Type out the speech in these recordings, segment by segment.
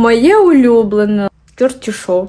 Моє улюблене. Чорті шо.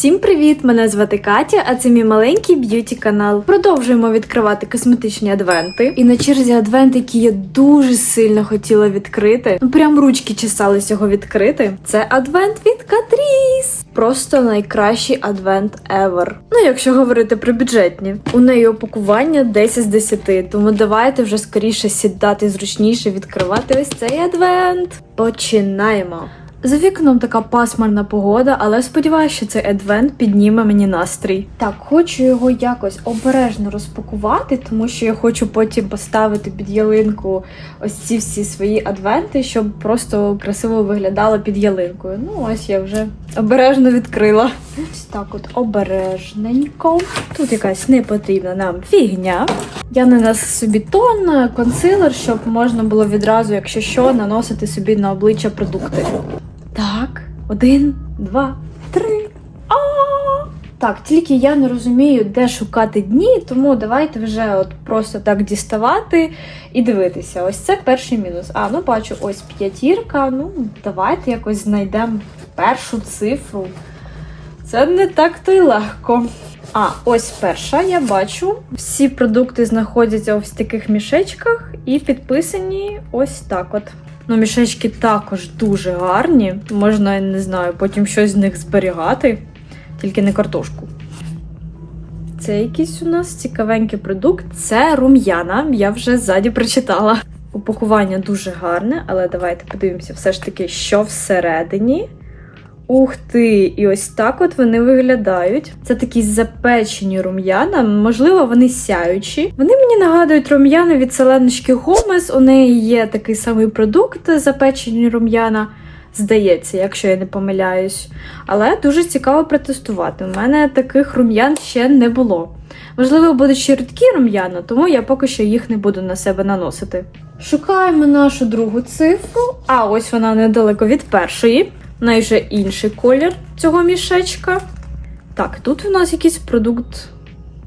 Всім привіт! Мене звати Катя, а це мій маленький б'юті канал. Продовжуємо відкривати косметичні адвенти. І на черзі адвент, який я дуже сильно хотіла відкрити. Ну прям ручки чесались його відкрити. Це адвент від Катріс. Просто найкращий адвент ever. Ну, якщо говорити про бюджетні. У неї опакування 10 з 10, тому давайте вже скоріше сідати зручніше відкривати ось цей адвент. Починаємо. За вікном така пасмурна погода, але сподіваюся, що цей адвент підніме мені настрій. Так, хочу його якось обережно розпакувати, тому що я хочу потім поставити під ялинку ось ці всі свої адвенти, щоб просто красиво виглядало під ялинкою. Ну, ось я вже обережно відкрила. Ось так от обережненько. Тут якась непотрібна нам фігня. Я нанесла собі тон, консилер, щоб можна було відразу, якщо що, наносити собі на обличчя продукти. Так, один, два, три. А! Так, тільки я не розумію, де шукати дні, тому давайте вже от просто так діставати і дивитися. Ось це перший мінус. А, ну бачу, ось п'ятірка. Ну, давайте якось знайдемо першу цифру. Це не так то й легко. А, ось перша, я бачу. Всі продукти знаходяться ось в таких мішечках і підписані ось так от. Ну, мішечки також дуже гарні. Можна, не знаю, потім щось з них зберігати, тільки не картошку. Це якийсь у нас цікавенький продукт. Це рум'яна. Я вже ззаді прочитала. Упакування дуже гарне, але давайте подивимося все ж таки, що всередині. Ух ти! І ось так от вони виглядають. Це такі запечені рум'яна, можливо, вони сяючі. Вони мені нагадують рум'яна від селеночки Гомес. У неї є такий самий продукт запечені рум'яна. Здається, якщо я не помиляюсь. Але дуже цікаво протестувати. У мене таких рум'ян ще не було. Можливо, будуть ще рідкі рум'яна, тому я поки що їх не буду на себе наносити. Шукаємо нашу другу цифру, а ось вона недалеко від першої. Вже інший колір цього мішечка. Так, тут у нас якийсь продукт.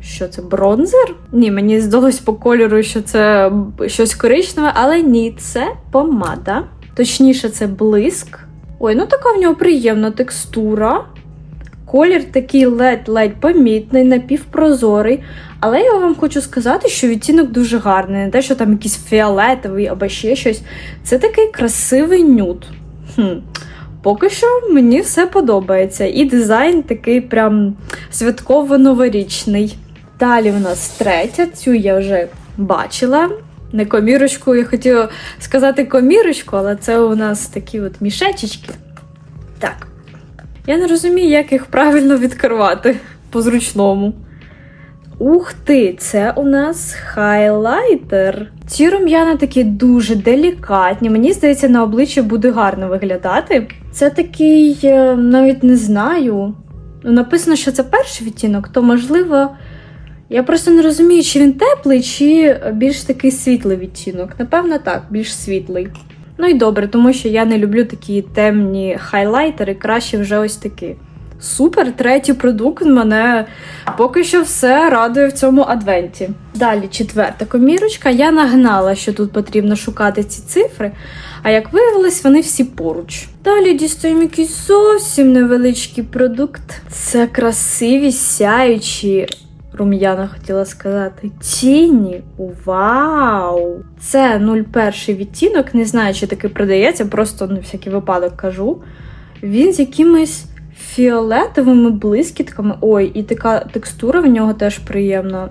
Що це бронзер? Ні, мені здалось по кольору, що це щось коричневе, але ні, це помада. Точніше, це блиск. Ой, ну така в нього приємна текстура. Колір такий ледь-ледь помітний, напівпрозорий. Але я вам хочу сказати, що відтінок дуже гарний. Не те, що там якийсь фіолетовий або ще щось. Це такий красивий нюд. Хм. Поки що мені все подобається. І дизайн такий прям святково-новорічний. Далі в нас третя, цю я вже бачила. Не комірочку, я хотіла сказати комірочку, але це у нас такі от мішечечки. Так. Я не розумію, як їх правильно відкривати по-зручному. Ух ти, це у нас хайлайтер. Ці рум'яна такі дуже делікатні. Мені здається, на обличчі буде гарно виглядати. Це такий, е, навіть не знаю. Написано, що це перший відтінок, то можливо. Я просто не розумію, чи він теплий, чи більш такий світлий відтінок. Напевно, так, більш світлий. Ну і добре, тому що я не люблю такі темні хайлайтери, краще вже ось такі. Супер, третій продукт мене поки що все радує в цьому адвенті. Далі четверта комірочка. Я нагнала, що тут потрібно шукати ці цифри, а як виявилось, вони всі поруч. Далі дістаємо якийсь зовсім невеличкий продукт. Це красиві сяючі. Рум'яна хотіла сказати. Тіні. Вау! Це 01 відтінок. Не знаю, чи таки продається, просто на всякий випадок кажу. Він з якимись фіолетовими блискітками. Ой, і така текстура в нього теж приємна.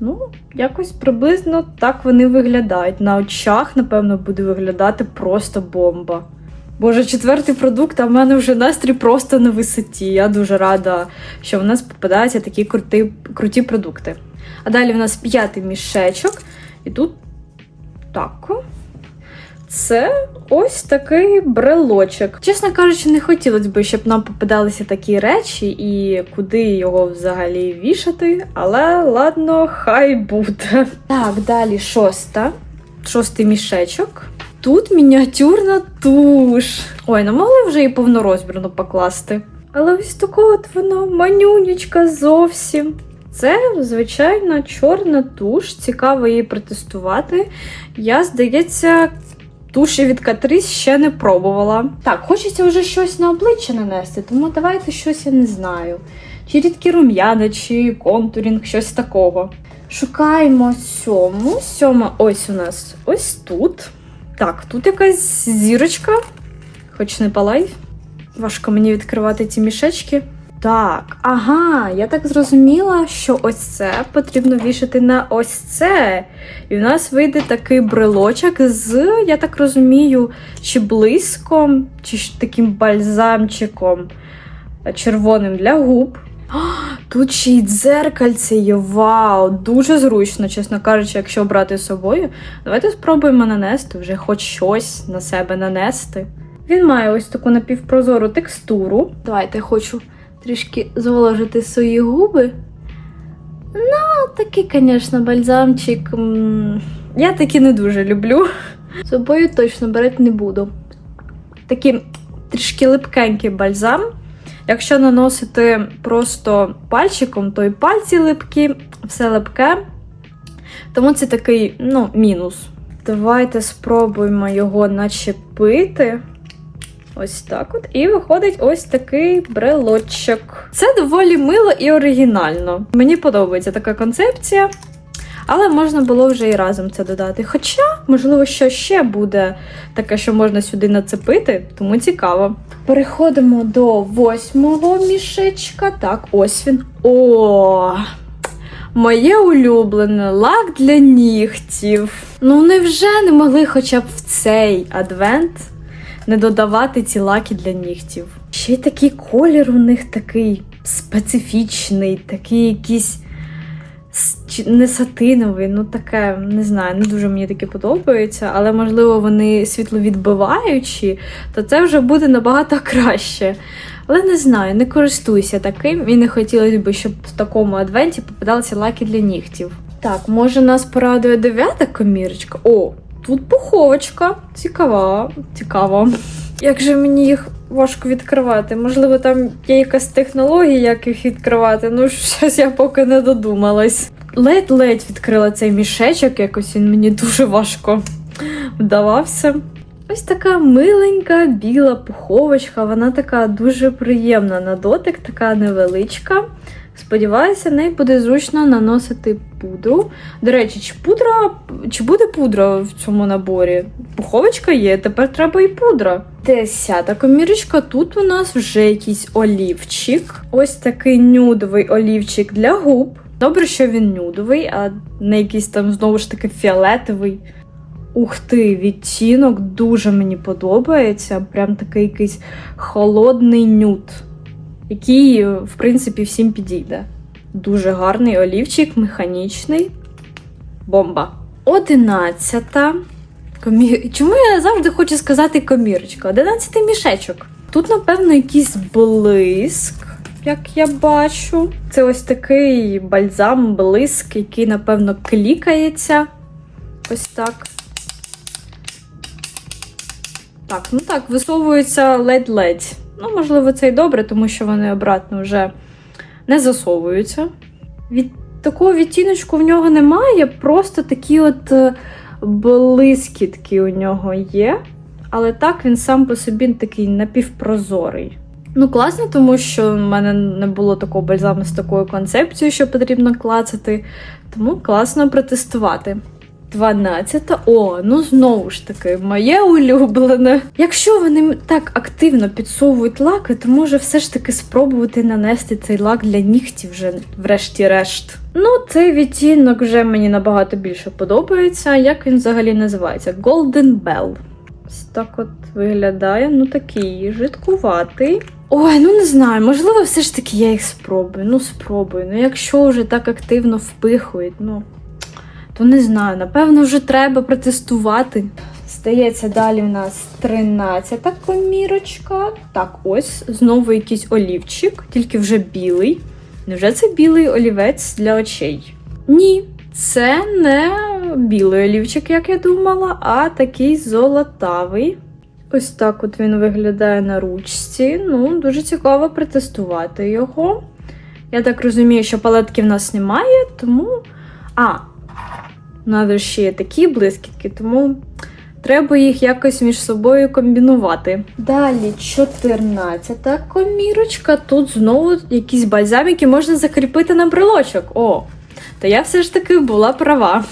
Ну, якось приблизно так вони виглядають. На очах, напевно, буде виглядати просто бомба. Боже, четвертий продукт, а в мене вже настрій просто на висоті. Я дуже рада, що в нас попадаються такі круті, круті продукти. А далі в нас п'ятий мішечок. І тут так. Це ось такий брелочок. Чесно кажучи, не хотілося б, щоб нам попадалися такі речі і куди його взагалі вішати. Але ладно, хай буде. Так, далі шоста. Шостий мішечок. Тут мініатюрна туш. Ой, ну могли вже і повнорозмірно покласти. Але ось така от вона манюнечка зовсім. Це, звичайно, чорна туш. Цікаво її протестувати. Я, здається, Туші від Катріс ще не пробувала. Так, хочеться вже щось на обличчя нанести, тому давайте щось я не знаю. Чи рідкі рум'яна, чи контурінг, щось такого. Шукаємо сьому. Сьома ось у нас ось тут. Так, тут якась зірочка, хоч не палай. Важко мені відкривати ці мішечки. Так, ага, я так зрозуміла, що ось це потрібно вішати на ось це. І в нас вийде такий брелочок з, я так розумію, чи блиском, чи таким бальзамчиком е, червоним для губ. А, Тут ще й дзеркальце є. Вау! Дуже зручно, чесно кажучи, якщо брати з собою. Давайте спробуємо нанести вже хоч щось на себе нанести. Він має ось таку напівпрозору текстуру. Давайте хочу трішки зволожити свої губи. Ну, такий, звісно, бальзамчик. Я такі не дуже люблю. Собою точно брати не буду. Такий трішки липкенький бальзам. Якщо наносити просто пальчиком, то і пальці липкі, все липке. Тому це такий, ну, мінус. Давайте спробуємо його начепити. Ось так от. І виходить ось такий брелочок. Це доволі мило і оригінально. Мені подобається така концепція. Але можна було вже і разом це додати. Хоча, можливо, що ще буде таке, що можна сюди нацепити, тому цікаво. Переходимо до восьмого мішечка. Так, ось він. О! Моє улюблене лак для нігтів. Ну, невже не могли хоча б в цей адвент не додавати ці лаки для нігтів? Ще й такий колір у них такий специфічний, такий якийсь не сатиновий, ну таке, не знаю, не дуже мені таке подобається, але можливо вони світловідбиваючі, то це вже буде набагато краще. Але не знаю, не користуюся таким і не хотілося б, щоб в такому адвенті попадалися лаки для нігтів. Так, може нас порадує дев'ята комірочка? О, тут пуховочка. Цікава, цікаво. Як же мені їх важко відкривати? Можливо, там є якась технологія, як їх відкривати. Ну, щось я поки не додумалась. Ледь-ледь відкрила цей мішечок, якось він мені дуже важко вдавався. Ось така миленька біла пуховочка, вона така дуже приємна на дотик, така невеличка. Сподіваюся, неї буде зручно наносити пудру. До речі, чи пудра, чи буде пудра в цьому наборі? Пуховочка є, тепер треба і пудра. Десята комірочка. Тут у нас вже якийсь олівчик. Ось такий нюдовий олівчик для губ. Добре, що він нюдовий, а не якийсь там знову ж таки фіолетовий. Ух ти, відтінок дуже мені подобається. Прям такий якийсь холодний нюд, який, в принципі, всім підійде. Дуже гарний олівчик, механічний. Бомба. Одинадцята. Комі... Чому я завжди хочу сказати комірочка? Одинадцятий мішечок. Тут, напевно, якийсь блиск, як я бачу. Це ось такий бальзам, блиск, який, напевно, клікається. Ось так. Так, ну так, висовується ледь-ледь. Ну, можливо, це й добре, тому що вони обратно вже не засовуються. Від такого відтіночку в нього немає, просто такі от е, блискітки у нього є. Але так він сам по собі такий напівпрозорий. Ну, класно, тому що в мене не було такого бальзаму з такою концепцією, що потрібно клацати. Тому класно протестувати. 12. О, ну знову ж таки, моє улюблене. Якщо вони так активно підсовують лаки, то може все ж таки спробувати нанести цей лак для нігтів вже врешті-решт. Ну, цей відтінок вже мені набагато більше подобається. Як він взагалі називається? Golden Bell. Ось так от виглядає. Ну такий жидкуватий. Ой, ну не знаю, можливо, все ж таки я їх спробую. Ну, спробую. Ну, якщо вже так активно впихують, ну то не знаю, напевно, вже треба протестувати. Здається, далі в нас 13 комірочка. Так, ось знову якийсь олівчик, тільки вже білий. Невже це білий олівець для очей? Ні, це не білий олівчик, як я думала, а такий золотавий. Ось так от він виглядає на ручці. Ну, дуже цікаво протестувати його. Я так розумію, що палетки в нас немає, тому. А, Надо ще є такі блискітки, тому Треба їх якось між собою комбінувати. Далі 14 комірочка. Тут знову якісь бальзамики можна закріпити на брелочок. О, то я все ж таки була права.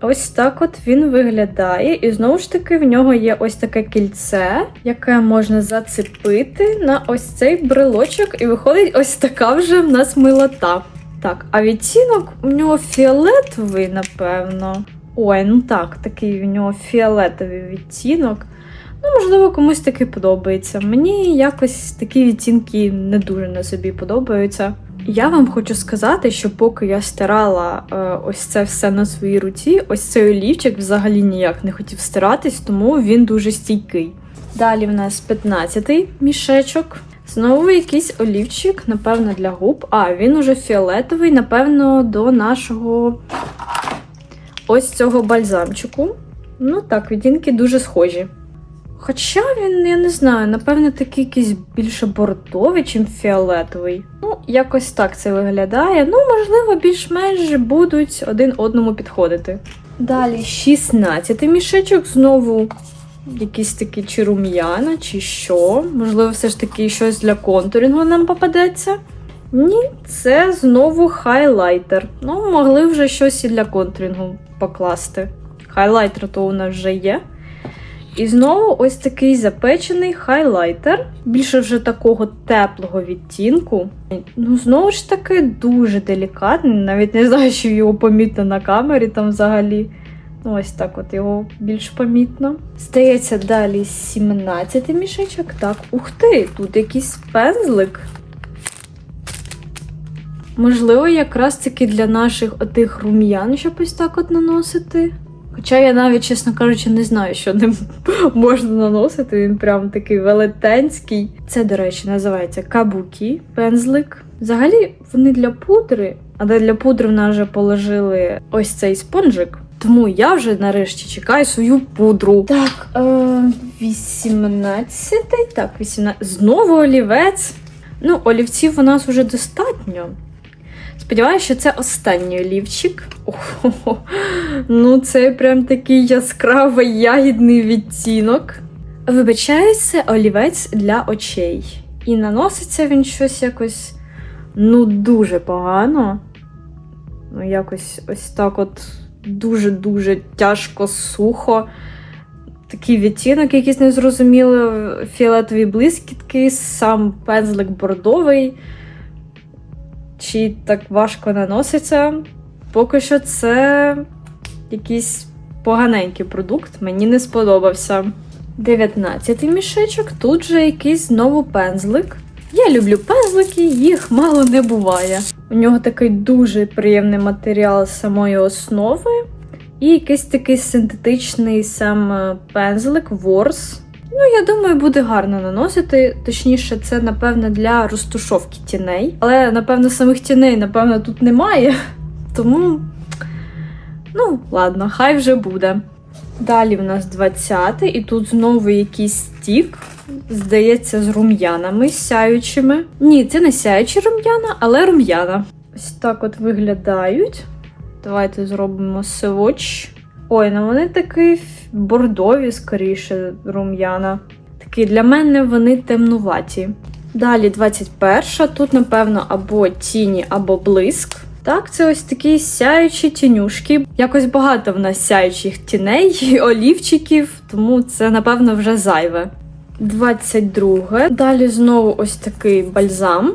Ось так от він виглядає, і знову ж таки в нього є ось таке кільце, яке можна зацепити на ось цей брелочок, і виходить ось така вже в нас милота. Так, а відтінок у нього фіолетовий, напевно. Ой, ну так, такий у нього фіолетовий відтінок. Ну, можливо, комусь таки подобається. Мені якось такі відтінки не дуже на собі подобаються. Я вам хочу сказати, що поки я стирала е, ось це все на своїй руці, ось цей олівчик взагалі ніяк не хотів стиратись, тому він дуже стійкий. Далі в нас 15-й мішечок. Знову якийсь олівчик, напевно, для губ. А, він уже фіолетовий, напевно, до нашого ось цього бальзамчику. Ну так, відтінки дуже схожі. Хоча він, я не знаю, напевно, такий якийсь більше бордовий, чим фіолетовий. Ну, якось так це виглядає. Ну, можливо, більш-менш будуть один одному підходити. Далі 16 мішечок, знову якісь такі чи рум'яна, чи що. Можливо, все ж таки щось для контурінгу нам попадеться. Ні, це знову хайлайтер. Ну, могли вже щось і для контурінгу покласти. Хайлайтер то у нас вже є. І знову ось такий запечений хайлайтер, більше вже такого теплого відтінку. Ну, знову ж таки, дуже делікатний, навіть не знаю, що його помітно на камері там взагалі. Ну, ось так от його більш помітно. Стається далі 17 мішечок. Так, ух ти, тут якийсь пензлик. Можливо, якраз таки для наших отих рум'ян, щоб ось так от наносити. Хоча я навіть, чесно кажучи, не знаю, що ним можна наносити. Він прям такий велетенський. Це, до речі, називається кабукі пензлик. Взагалі, вони для пудри, але для пудри в нас вже положили ось цей спонжик. Тому я вже нарешті чекаю свою пудру. Так, е, 18. Так, 18. Знову олівець. Ну, олівців у нас вже достатньо. Сподіваюся, що це останній олівчик. Ого, ну це прям такий яскравий ягідний відтінок. Вибачаюсь, це олівець для очей. І наноситься він щось якось ну дуже погано. Ну, якось ось так от дуже-дуже тяжко, сухо. Такий відтінок, якийсь незрозумілий, фіолетові блискітки, сам пензлик бордовий чи так важко наноситься. Поки що це якийсь поганенький продукт, мені не сподобався. 19 мішечок, тут же якийсь знову пензлик. Я люблю пензлики, їх мало не буває. У нього такий дуже приємний матеріал самої основи. І якийсь такий синтетичний сам е, пензлик, ворс. Ну, я думаю, буде гарно наносити. Точніше, це, напевно, для розтушовки тіней. Але, напевно, самих тіней, напевно, тут немає. Тому, ну, ладно, хай вже буде. Далі в нас 20 і тут знову якийсь стік, здається, з рум'янами сяючими. Ні, це не сяючі рум'яна, але рум'яна. Ось так от виглядають. Давайте зробимо сводч. Ой, ну вони такі бордові, скоріше, рум'яна. Такі для мене вони темнуваті. Далі 21. Тут, напевно, або тіні, або блиск. Так, це ось такі сяючі тінюшки. Якось багато в нас сяючих тіней і олівчиків, тому це, напевно, вже зайве. 22. Далі знову ось такий бальзам.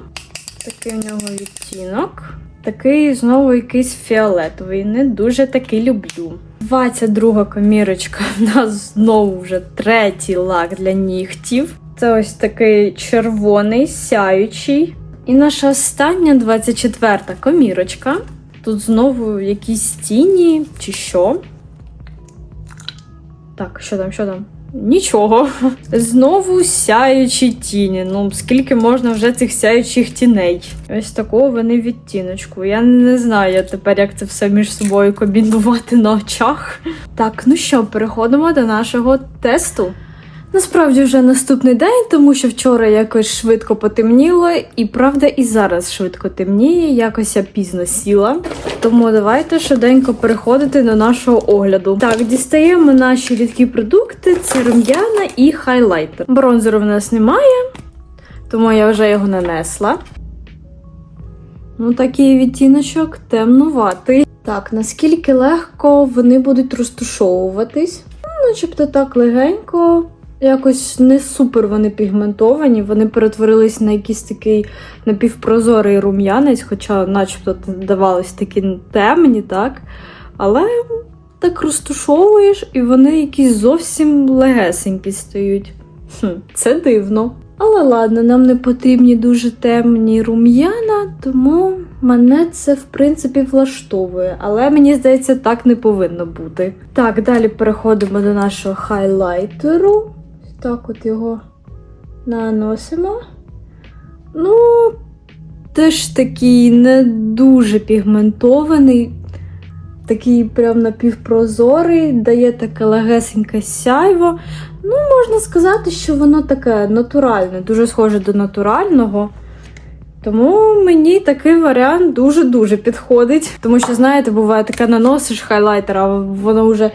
Такий у нього відтінок. Такий знову якийсь фіолетовий. Не дуже такий люблю. 22 комірочка. В нас знову вже третій лак для нігтів. Це ось такий червоний, сяючий. І наша остання 24-та комірочка. Тут знову якісь тіні чи що. Так, що там, що там? Нічого. Знову сяючі тіні. Ну, скільки можна вже цих сяючих тіней? Ось такого вони відтіночку. Я не знаю тепер, як це все між собою комбінувати на очах. Так, ну що, переходимо до нашого тесту. Насправді вже наступний день, тому що вчора якось швидко потемніло, і правда, і зараз швидко темніє, якось я пізно сіла. Тому давайте швиденько переходити до нашого огляду. Так, дістаємо наші рідкі продукти: це рум'яна і хайлайтер. Бронзеру в нас немає, тому я вже його нанесла. Ну, такий відтіночок темнуватий. Так, наскільки легко вони будуть розтушовуватись? Ну, начебто так легенько. Якось не супер вони пігментовані, вони перетворились на якийсь такий напівпрозорий рум'янець, хоча, начебто, здавалось такі темні, так? Але так розтушовуєш, і вони якісь зовсім легесенькі стають. Хм, це дивно. Але ладно, нам не потрібні дуже темні рум'яна, тому мене це в принципі влаштовує. Але мені здається, так не повинно бути. Так, далі переходимо до нашого хайлайтеру. Так, от його наносимо. Ну, теж такий не дуже пігментований, такий прям напівпрозорий, дає таке легесеньке сяйво. Ну, можна сказати, що воно таке натуральне, дуже схоже до натурального. Тому мені такий варіант дуже-дуже підходить. Тому що, знаєте, буває таке наносиш хайлайтер, а воно вже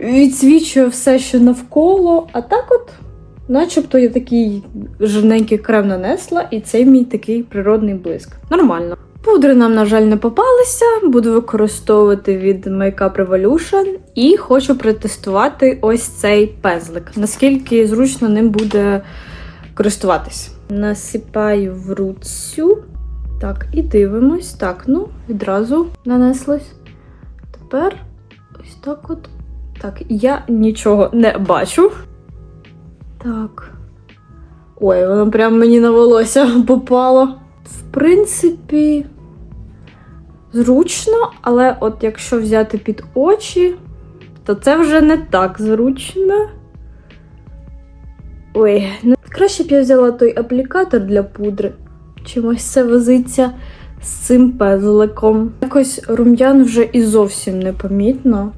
відсвічує все, що навколо. А так от, начебто, я такий жирненький крем нанесла, і це мій такий природний блиск. Нормально. Пудри нам, на жаль, не попалися. Буду використовувати від Makeup Revolution і хочу протестувати ось цей пензлик. Наскільки зручно ним буде користуватись. Насипаю в руцю. Так, і дивимось. Так, ну, відразу нанеслось. Тепер ось так от. Так, я нічого не бачу. Так. Ой, воно прям мені на волосся попало. В принципі, зручно, але от якщо взяти під очі, то це вже не так зручно. Ой, ну краще б я взяла той аплікатор для пудри. Чимось це возиться з цим пезликом. Якось рум'ян вже і зовсім не помітно.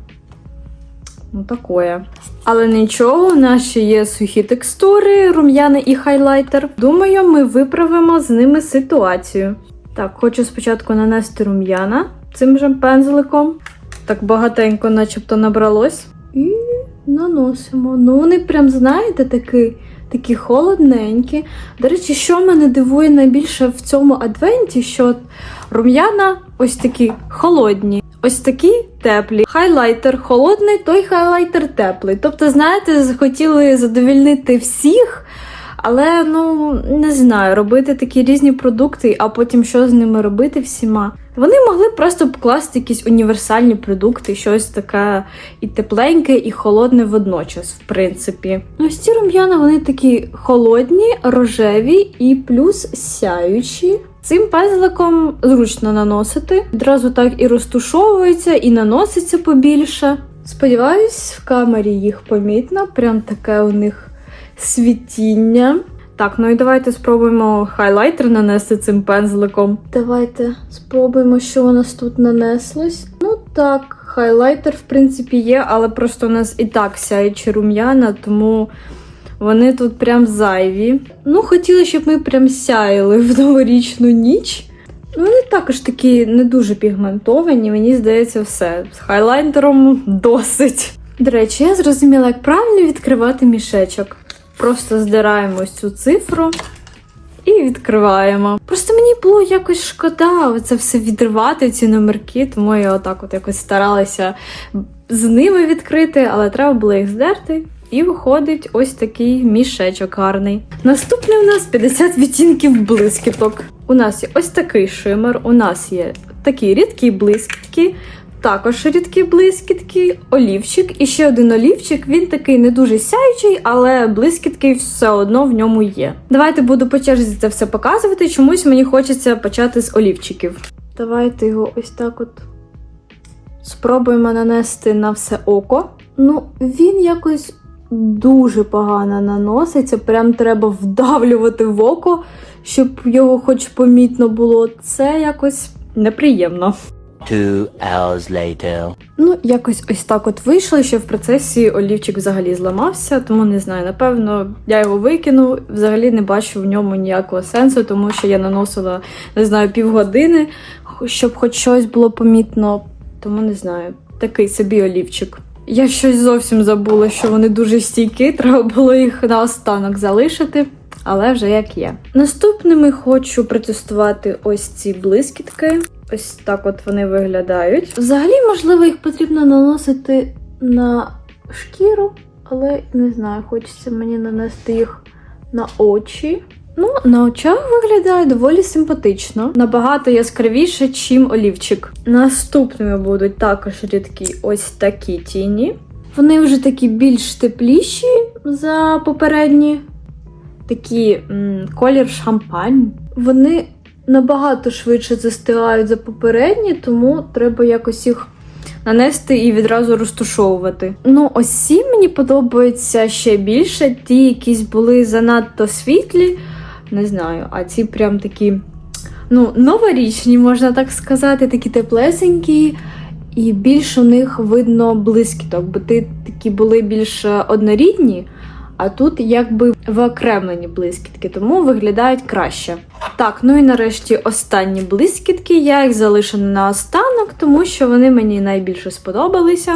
Ну, такое. Але нічого, у нас ще є сухі текстури, рум'яни і хайлайтер. Думаю, ми виправимо з ними ситуацію. Так, хочу спочатку нанести рум'яна цим же пензликом. Так багатенько, начебто, набралось. І наносимо. Ну, вони прям, знаєте, такі, такі холодненькі. До речі, що мене дивує найбільше в цьому адвенті, що рум'яна ось такі холодні. Ось такі теплі. Хайлайтер холодний, той хайлайтер теплий. Тобто, знаєте, захотіли задовільнити всіх, але ну не знаю, робити такі різні продукти, а потім що з ними робити всіма. Вони могли просто покласти якісь універсальні продукти, щось таке і тепленьке, і холодне водночас, в принципі. Ось ці рум'яна вони такі холодні, рожеві і плюс сяючі. Цим пензликом зручно наносити. Одразу так і розтушовується, і наноситься побільше. Сподіваюсь, в камері їх помітно, прям таке у них світіння. Так, ну і давайте спробуємо хайлайтер нанести цим пензликом. Давайте спробуємо, що у нас тут нанеслось. Ну так, хайлайтер, в принципі, є, але просто у нас і так сяючі рум'яна, тому вони тут прям зайві. Ну, хотіла, щоб ми прям сяяли в новорічну ніч. Ну, вони також такі не дуже пігментовані, мені здається, все. З хайлайтером досить. До речі, я зрозуміла, як правильно відкривати мішечок. Просто здираємо ось цю цифру і відкриваємо. Просто мені було якось шкода це все відривати, ці номерки, тому я отак от якось старалася з ними відкрити, але треба було їх здерти. І виходить ось такий мішечок гарний. Наступний у нас 50 відтінків блискіток. У нас є ось такий шимер, у нас є такі рідкі блискітки, також рідкі блискітки, олівчик. І ще один олівчик. Він такий не дуже сяючий, але блискітки все одно в ньому є. Давайте буду по черзі це все показувати. Чомусь мені хочеться почати з олівчиків. Давайте його ось так от спробуємо нанести на все око. Ну, він якось дуже погано наноситься. Прям треба вдавлювати в око, щоб його хоч помітно було. Це якось неприємно. Two hours later. Ну, якось ось так от вийшло, що в процесі олівчик взагалі зламався, тому не знаю. Напевно, я його викину. Взагалі не бачу в ньому ніякого сенсу, тому що я наносила, не знаю, півгодини, щоб хоч щось було помітно. Тому не знаю. Такий собі олівчик. Я щось зовсім забула, що вони дуже стійкі, треба було їх наостанок залишити. Але вже як є. Наступними хочу протестувати ось ці блискітки. Ось так от вони виглядають. Взагалі, можливо, їх потрібно наносити на шкіру, але не знаю, хочеться мені нанести їх на очі. Ну, на очах виглядає доволі симпатично, набагато яскравіше, чим олівчик. Наступними будуть також рідкі ось такі тіні. Вони вже такі більш тепліші за попередні. Такі м, колір шампань. Вони набагато швидше застигають за попередні, тому треба якось їх нанести і відразу розтушовувати. Ну, ось ці мені подобаються ще більше. Ті якісь були занадто світлі, не знаю, а ці прям такі, ну, новорічні, можна так сказати, такі теплесенькі. І більш у них видно блискіток, бо ти такі були більш е, однорідні, а тут якби виокремлені блискітки, тому виглядають краще. Так, ну і нарешті останні блискітки. Я їх залишу на останок, тому що вони мені найбільше сподобалися.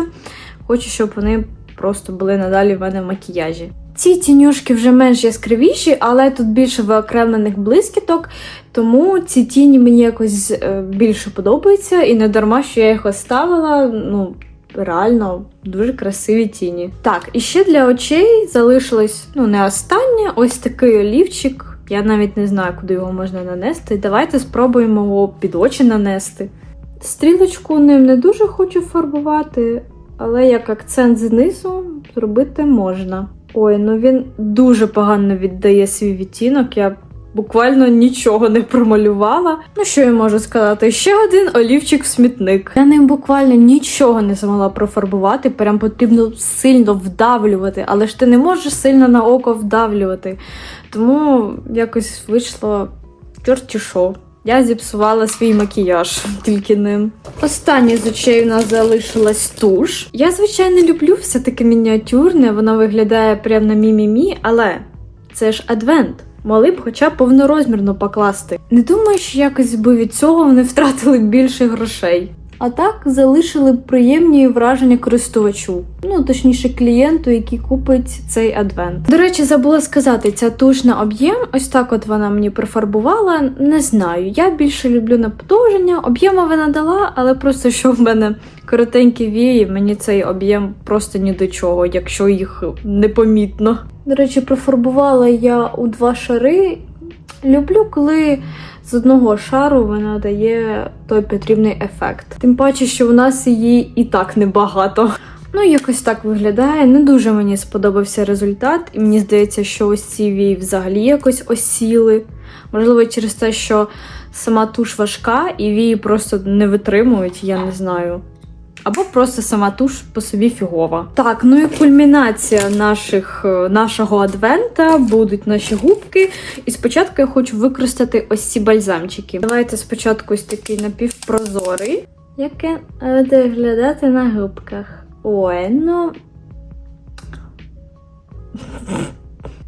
Хочу, щоб вони просто були надалі в мене в макіяжі. Ці тінюшки вже менш яскравіші, але тут більше виокремлених блискіток, тому ці тіні мені якось е, більше подобаються, і не дарма, що я їх оставила. Ну, реально дуже красиві тіні. Так, і ще для очей залишилось ну не останнє, ось такий олівчик. Я навіть не знаю, куди його можна нанести. Давайте спробуємо його під очі нанести. Стрілочку ним не дуже хочу фарбувати, але як акцент знизу зробити можна. Ой, ну він дуже погано віддає свій відтінок. Я буквально нічого не промалювала. Ну що я можу сказати? Ще один олівчик в смітник. Я ним буквально нічого не змогла профарбувати. Прям потрібно сильно вдавлювати, але ж ти не можеш сильно на око вдавлювати. Тому якось вийшло чорті що. Я зіпсувала свій макіяж тільки ним. Останнє з очей у нас залишилась туш. Я, звичайно, люблю все таке мініатюрне, воно виглядає прямо на мі-мі-мі, але це ж адвент. Могли б хоча б повнорозмірно покласти. Не думаю, що якось би від цього вони втратили більше грошей. А так залишили приємні враження користувачу, ну точніше клієнту, який купить цей адвент. До речі, забула сказати, ця туш на об'єм, ось так от вона мені профарбувала. Не знаю. Я більше люблю на подовження. Об'єму вона дала, але просто що в мене коротенькі вії, мені цей об'єм просто ні до чого, якщо їх непомітно. До речі, профарбувала я у два шари. Люблю, коли з одного шару вона дає той потрібний ефект. Тим паче, що в нас її і так небагато. Ну, якось так виглядає. Не дуже мені сподобався результат, і мені здається, що ось ці вії взагалі якось осіли. Можливо, через те, що сама туш важка, і вії просто не витримують, я не знаю. Або просто сама туш по собі фігова. Так, ну і кульмінація наших, е, нашого адвента будуть наші губки. І спочатку я хочу використати ось ці бальзамчики. Давайте спочатку ось такий напівпрозорий, яке виглядати на губках. Ой, ну.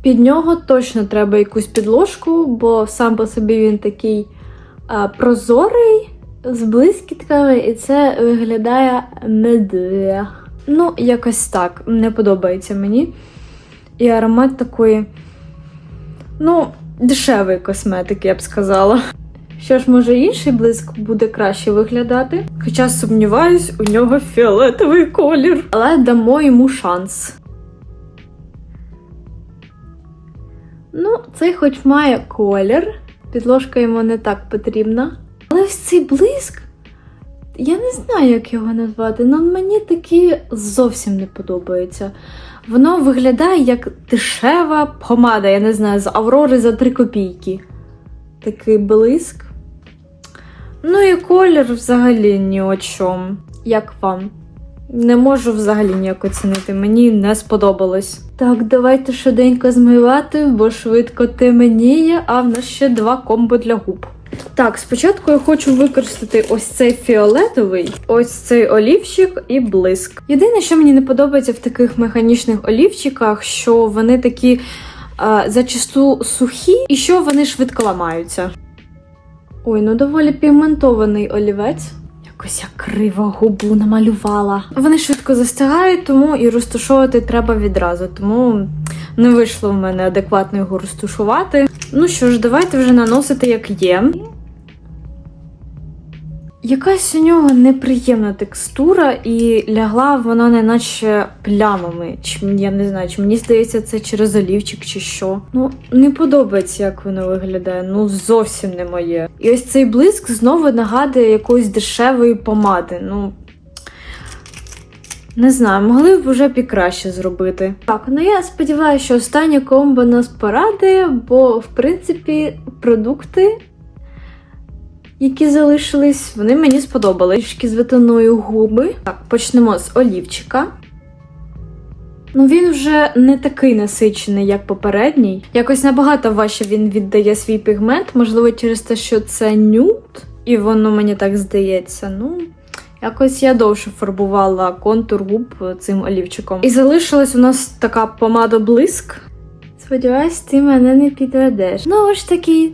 Під нього точно треба якусь підложку, бо сам по собі він такий а, прозорий з блискітками, і це виглядає не дуже. Ну, якось так. Не подобається мені. І аромат такої, ну, дешевої косметики, я б сказала. Що ж, може, інший блиск буде краще виглядати. Хоча сумніваюсь, у нього фіолетовий колір. Але дамо йому шанс. Ну, цей хоч має колір. Підложка йому не так потрібна. Але ось цей блиск, я не знаю, як його назвати, але мені такі зовсім не подобається. Воно виглядає як дешева помада, я не знаю, з Аврори за 3 копійки. Такий блиск. Ну і колір взагалі ні о чому. Як вам? Не можу взагалі ніяк оцінити, мені не сподобалось. Так, давайте швиденько змивати, бо швидко теменіє, а в нас ще два комбо для губ. Так, спочатку я хочу використати ось цей фіолетовий, ось цей олівчик і блиск. Єдине, що мені не подобається в таких механічних олівчиках, що вони такі а, зачасту сухі і що вони швидко ламаються. Ой, ну доволі пігментований олівець. Якось я криво губу намалювала. Вони швидко застигають, тому і розташовувати треба відразу. Тому не вийшло в мене адекватно його розташувати. Ну що ж, давайте вже наносити як є. Якась у нього неприємна текстура, і лягла вона неначе плямами. Чи я не знаю, чи мені здається, це через олівчик чи що. Ну, не подобається, як воно виглядає. Ну, зовсім не моє. І ось цей блиск знову нагадує якоїсь дешевої помади. Ну. Не знаю, могли б вже б і краще зробити. Так, ну я сподіваюся, що останнє комбо нас порадує, бо в принципі продукти які залишились, вони мені сподобались. Трішки з витоною губи. Так, почнемо з олівчика. Ну, він вже не такий насичений, як попередній. Якось набагато важче він віддає свій пігмент, можливо, через те, що це нюд, і воно мені так здається. Ну, якось я довше фарбувала контур губ цим олівчиком. І залишилась у нас така помада блиск. Сподіваюсь, ти мене не підведеш. Ну, ж таки,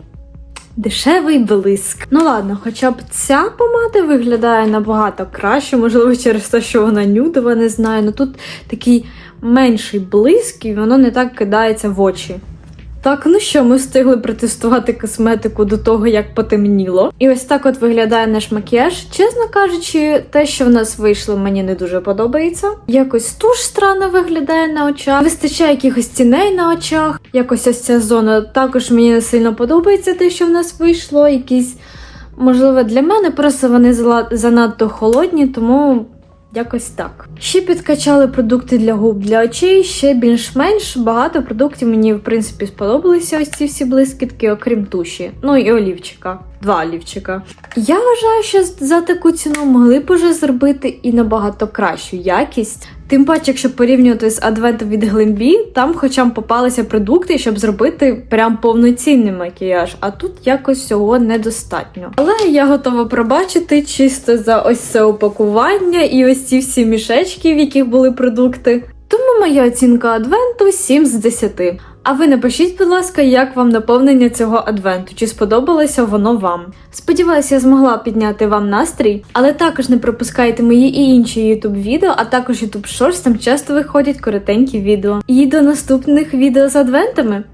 Дешевий блиск. Ну ладно, хоча б ця помада виглядає набагато краще, можливо, через те, що вона нюдова, не знаю. Ну тут такий менший блиск, і воно не так кидається в очі. Так, ну що, ми встигли протестувати косметику до того, як потемніло. І ось так от виглядає наш макіяж. Чесно кажучи, те, що в нас вийшло, мені не дуже подобається. Якось туш странно виглядає на очах. Вистачає якихось тіней на очах. Якось ось ця зона також мені не сильно подобається те, що в нас вийшло. Якісь, можливо, для мене просто вони занадто холодні, тому. Якось так. Ще підкачали продукти для губ для очей, ще більш-менш багато продуктів мені, в принципі, сподобалися ось ці всі блискітки, окрім туші. Ну і олівчика. Два олівчика. Я вважаю, що за таку ціну могли б уже зробити і набагато кращу якість. Тим паче, якщо порівнювати з адвентом від Глембі, там хоча б попалися продукти, щоб зробити прям повноцінний макіяж, а тут якось всього недостатньо. Але я готова пробачити чисто за ось це упакування і ось ці всі мішечки, в яких були продукти. Тому моя оцінка адвенту 7 з 10. А ви напишіть, будь ласка, як вам наповнення цього адвенту, чи сподобалося воно вам. Сподіваюся, я змогла підняти вам настрій, але також не пропускайте мої і інші YouTube відео, а також YouTube Shorts, там часто виходять коротенькі відео. І до наступних відео з адвентами.